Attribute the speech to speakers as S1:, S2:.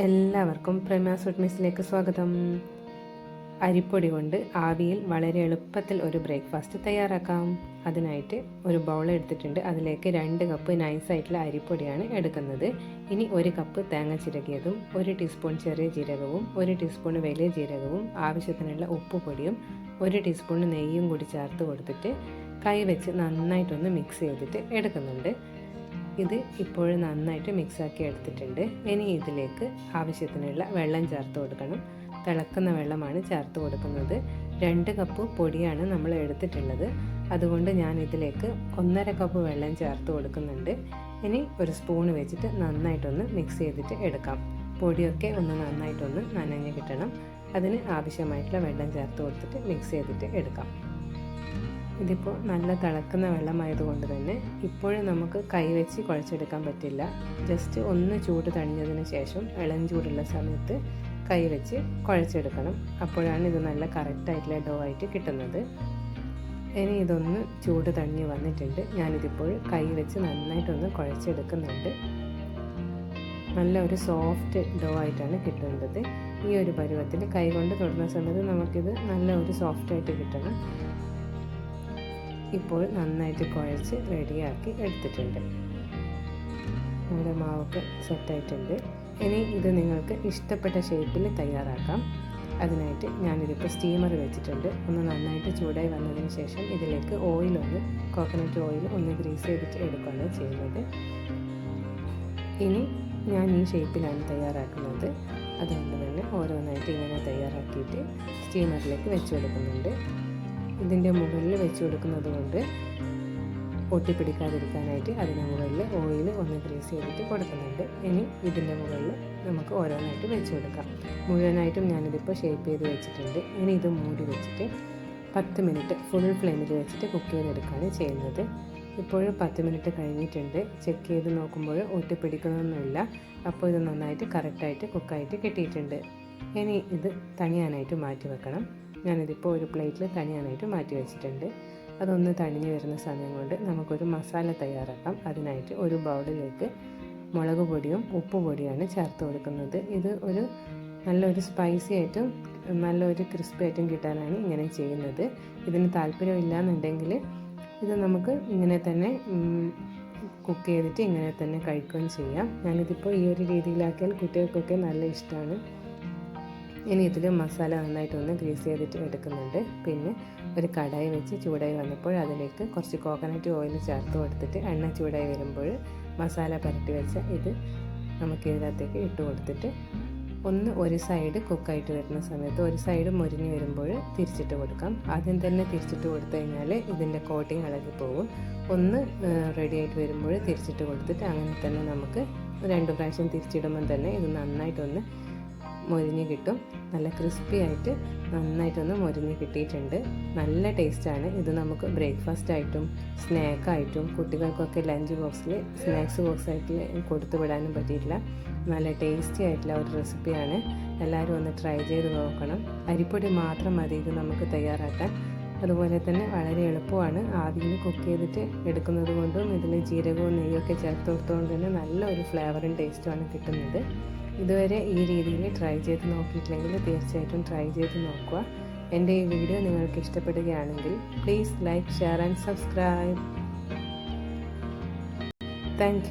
S1: എല്ലാവർക്കും പ്രേമ മിസ്സിലേക്ക് സ്വാഗതം. അരിപ്പൊടി കൊണ്ട് ആവിയിൽ വളരെ എളുപ്പത്തിൽ ഒരു ബ്രേക്ക്ഫാസ്റ്റ് തയ്യാറാക്കാം. അതിനായിട്ട് ഒരു ബൗൾ എടുത്തിട്ടുണ്ട്. അതിലേക്ക് രണ്ട് കപ്പ് നൈസായിട്ടുള്ള അരിപ്പൊടിയാണ് എടുക്കുന്നത്. ഇനി ഒരു കപ്പ് തേങ്ങ ചിരകിയതും ഒരു ടീസ്പൂൺ ചെറിയ ജീരകവും ഒരു ടീസ്പൂൺ വലിയ ജീരകവും ആവശ്യത്തിനുള്ള ഉപ്പ് പൊടിയും ഒരു ടീസ്പൂൺ നെയ്യും കൂടി ചേർത്ത് കൊടുത്തിട്ട് കൈ വെച്ച് നന്നായിട്ടൊന്ന് മിക്സ് ചെയ്തിട്ട് എടുക്കുന്നുണ്ട്. ഇത് ഇപ്പോഴും നന്നായിട്ട് മിക്സാക്കി എടുത്തിട്ടുണ്ട്. ഇനി ഇതിലേക്ക് ആവശ്യത്തിനുള്ള വെള്ളം ചേർത്ത് കൊടുക്കണം. തിളക്കുന്ന വെള്ളമാണ് ചേർത്ത് കൊടുക്കുന്നത്. രണ്ട് കപ്പ് പൊടിയാണ് നമ്മൾ എടുത്തിട്ടുള്ളത്. അതുകൊണ്ട് ഞാൻ ഇതിലേക്ക് ഒന്നര കപ്പ് വെള്ളം ചേർത്ത് കൊടുക്കുന്നുണ്ട്. ഇനി ഒരു സ്പൂൺ വെച്ചിട്ട് നന്നായിട്ടൊന്ന് മിക്സ് ചെയ്തിട്ട് എടുക്കാം. പൊടിയൊക്കെ ഒന്ന് നന്നായിട്ടൊന്ന് നനഞ്ഞ് കിട്ടണം. അതിന് ആവശ്യമായിട്ടുള്ള വെള്ളം ചേർത്ത് കൊടുത്തിട്ട് മിക്സ് ചെയ്തിട്ട് എടുക്കാം. ഇതിപ്പോൾ നല്ല തിളക്കുന്ന വെള്ളമായതുകൊണ്ട് തന്നെ ഇപ്പോഴും നമുക്ക് കൈവച്ച് കുഴച്ചെടുക്കാൻ പറ്റില്ല. ജസ്റ്റ് ഒന്ന് ചൂട് തണിഞ്ഞതിന് ശേഷം ഇളം ചൂടുള്ള സമയത്ത് കൈവച്ച് കുഴച്ചെടുക്കണം. അപ്പോഴാണ് ഇത് നല്ല കറക്റ്റായിട്ടുള്ള ഡോ ആയിട്ട് കിട്ടുന്നത്. ഇനി ഇതൊന്ന് ചൂട് തണിഞ്ഞ് വന്നിട്ടുണ്ട്. ഞാനിതിപ്പോൾ കൈ വെച്ച് നന്നായിട്ടൊന്ന് കുഴച്ചെടുക്കുന്നുണ്ട്. നല്ല ഒരു സോഫ്റ്റ് ഡോ ആയിട്ടാണ് കിട്ടുന്നത്. ഈ ഒരു പരുവത്തിൽ കൈ കൊണ്ട് തൊടുന്ന സമയത്ത് നമുക്കിത് നല്ല ഒരു സോഫ്റ്റായിട്ട് കിട്ടണം. ഇപ്പോൾ നന്നായിട്ട് കുഴച്ച് റെഡിയാക്കി എടുത്തിട്ടുണ്ട്. നമ്മുടെ മാവൊക്കെ സെറ്റായിട്ടുണ്ട്. ഇനി ഇത് നിങ്ങൾക്ക് ഇഷ്ടപ്പെട്ട ഷേപ്പിൽ തയ്യാറാക്കാം. അതിനായിട്ട് ഞാനിതിപ്പോൾ സ്റ്റീമർ വെച്ചിട്ടുണ്ട്. ഒന്ന് നന്നായിട്ട് ചൂടായി വന്നതിന് ശേഷം ഇതിലേക്ക് ഓയിലൊന്ന് കോക്കനട്ട് ഓയിൽ ഒന്ന് ഗ്രീസ് ചെയ്തിട്ട് എടുക്കുകയാണ് ചെയ്യുന്നത്. ഇനി ഞാൻ ഈ ഷേപ്പിലാണ് തയ്യാറാക്കുന്നത്. അതുകൊണ്ട് തന്നെ ഓരോന്നായിട്ട് ഇങ്ങനെ തയ്യാറാക്കിയിട്ട് സ്റ്റീമറിലേക്ക് വെച്ച് കൊടുക്കുന്നുണ്ട്. ഇതിന്റെ മുകളിൽ വെച്ച് കൊടുക്കുന്നത് കൊണ്ട് ഒട്ടിപ്പിടിക്കാതിരിക്കാനായിട്ട് അതിന്റെ മുകളിൽ ഓയിൽ ഒന്ന് ഗ്രീസ് ചെയ്തിട്ട് കൊടുക്കുന്നുണ്ട്. ഇനി ഇതിന്റെ മുകളിൽ നമുക്ക് ഓരോന്നായിട്ട് വെച്ച് കൊടുക്കാം. മുഴുവനായിട്ടും ഞാനിതിപ്പോൾ ഷേപ്പ് ചെയ്ത് വെച്ചിട്ടുണ്ട്. ഇനി ഇത് മൂടി വെച്ചിട്ട് പത്ത് മിനിറ്റ് ഫുൾ ഫ്ലെയിമിൽ വെച്ചിട്ട് കുക്ക് ചെയ്തെടുക്കുകയാണ് ചെയ്യുന്നത്. ഇപ്പോഴും പത്ത് മിനിറ്റ് കഴിഞ്ഞിട്ടുണ്ട്. ചെക്ക് ചെയ്ത് നോക്കുമ്പോൾ ഒട്ടിപ്പിടിക്കണമെന്നില്ല അപ്പോൾ ഇത് നന്നായിട്ട് കറക്റ്റായിട്ട് കുക്കായിട്ട് കിട്ടിയിട്ടുണ്ട്. ഇനി ഇത് തണിയാനായിട്ട് മാറ്റി വെക്കണം. ഞാനിതിപ്പോൾ ഒരു പ്ലേറ്റിൽ തനിയാനായിട്ട് മാറ്റി വെച്ചിട്ടുണ്ട്. അതൊന്ന് തണിഞ്ഞ് വരുന്ന സമയം കൊണ്ട് നമുക്കൊരു മസാല തയ്യാറാക്കാം. അതിനായിട്ട് ഒരു ബൗളിലേക്ക് മുളക് പൊടിയും ഉപ്പ് ചേർത്ത് കൊടുക്കുന്നത്. ഇത് ഒരു നല്ലൊരു സ്പൈസി ആയിട്ടും നല്ലൊരു ക്രിസ്പി ആയിട്ടും കിട്ടാനാണ് ഇങ്ങനെ ചെയ്യുന്നത്. ഇതിന് താല്പര്യമില്ല എന്നുണ്ടെങ്കിൽ ഇത് നമുക്ക് ഇങ്ങനെ തന്നെ കുക്ക് ചെയ്തിട്ട് ഇങ്ങനെ തന്നെ കഴിക്കുകയും ചെയ്യാം. ഞാനിതിപ്പോൾ ഈ ഒരു രീതിയിലാക്കിയാൽ കുട്ടികൾക്കൊക്കെ നല്ല ഇഷ്ടമാണ് ഇനി ഇതിൽ മസാല നന്നായിട്ടൊന്ന് ഗ്രീസ് ചെയ്തിട്ട് എടുക്കുന്നുണ്ട്. പിന്നെ ഒരു കടായി വെച്ച് ചൂടായി വന്നപ്പോൾ അതിലേക്ക് കുറച്ച് കോക്കനട്ട് ഓയിൽ ചേർത്ത് കൊടുത്തിട്ട് എണ്ണ ചൂടായി വരുമ്പോൾ മസാല പരട്ടി വെച്ച ഇത് നമുക്ക് ഇതിനകത്തേക്ക് ഇട്ട് കൊടുത്തിട്ട് ഒന്ന് ഒരു സൈഡ് കുക്കായിട്ട് വരുന്ന സമയത്ത് ഒരു സൈഡ് മുരിഞ്ഞ് വരുമ്പോൾ തിരിച്ചിട്ട് കൊടുക്കാം. ആദ്യം തന്നെ തിരിച്ചിട്ട് കൊടുത്തു കഴിഞ്ഞാൽ ഇതിന്റെ കോട്ടിങ് ഇളകി പോകും ഒന്ന് റെഡി ആയിട്ട് വരുമ്പോൾ തിരിച്ചിട്ട് കൊടുത്തിട്ട് അങ്ങനെ തന്നെ നമുക്ക് രണ്ട് പ്രാവശ്യം തിരിച്ചിടുമ്പം തന്നെ ഇത് നന്നായിട്ടൊന്ന് മൊരിഞ്ഞ് കിട്ടും. നല്ല ക്രിസ്പി ആയിട്ട് നന്നായിട്ടൊന്ന് മൊരിഞ്ഞ് കിട്ടിയിട്ടുണ്ട്. നല്ല ടേസ്റ്റാണ് ഇത് നമുക്ക് ബ്രേക്ക്ഫാസ്റ്റ് ആയിട്ടും സ്നാക്കായിട്ടും കുട്ടികൾക്കൊക്കെ ലഞ്ച് ബോക്സിൽ സ്നാക്സ് ബോക്സ് ആയിട്ട് കൊടുത്തു വിടാനും പറ്റിയിട്ടില്ല. നല്ല ടേസ്റ്റി ആയിട്ടുള്ള ഒരു റെസിപ്പിയാണ് എല്ലാവരും ഒന്ന് ട്രൈ ചെയ്ത് നോക്കണം. അരിപ്പൊടി മാത്രം മതി ഇത് നമുക്ക് തയ്യാറാക്കാൻ. അതുപോലെ തന്നെ വളരെ എളുപ്പമാണ്. ആദ്യം കുക്ക് ചെയ്തിട്ട് എടുക്കുന്നത് കൊണ്ടും ഇതിൽ ജീരകവും നെയ്യൊക്കെ ചേർത്ത് കൊടുത്തുകൊണ്ട് തന്നെ നല്ല ഒരു ഫ്ലേവറും ടേസ്റ്റുമാണ് കിട്ടുന്നത്. ഇതുവരെ ഈ രീതിയിൽ ട്രൈ ചെയ്ത് നോക്കിയിട്ടില്ലെങ്കിൽ തീർച്ചയായിട്ടും ട്രൈ ചെയ്ത് നോക്കുക. എന്റെ ഈ വീഡിയോ നിങ്ങൾക്ക് ഇഷ്ടപ്പെടുകയാണെങ്കിൽ please like share and subscribe thank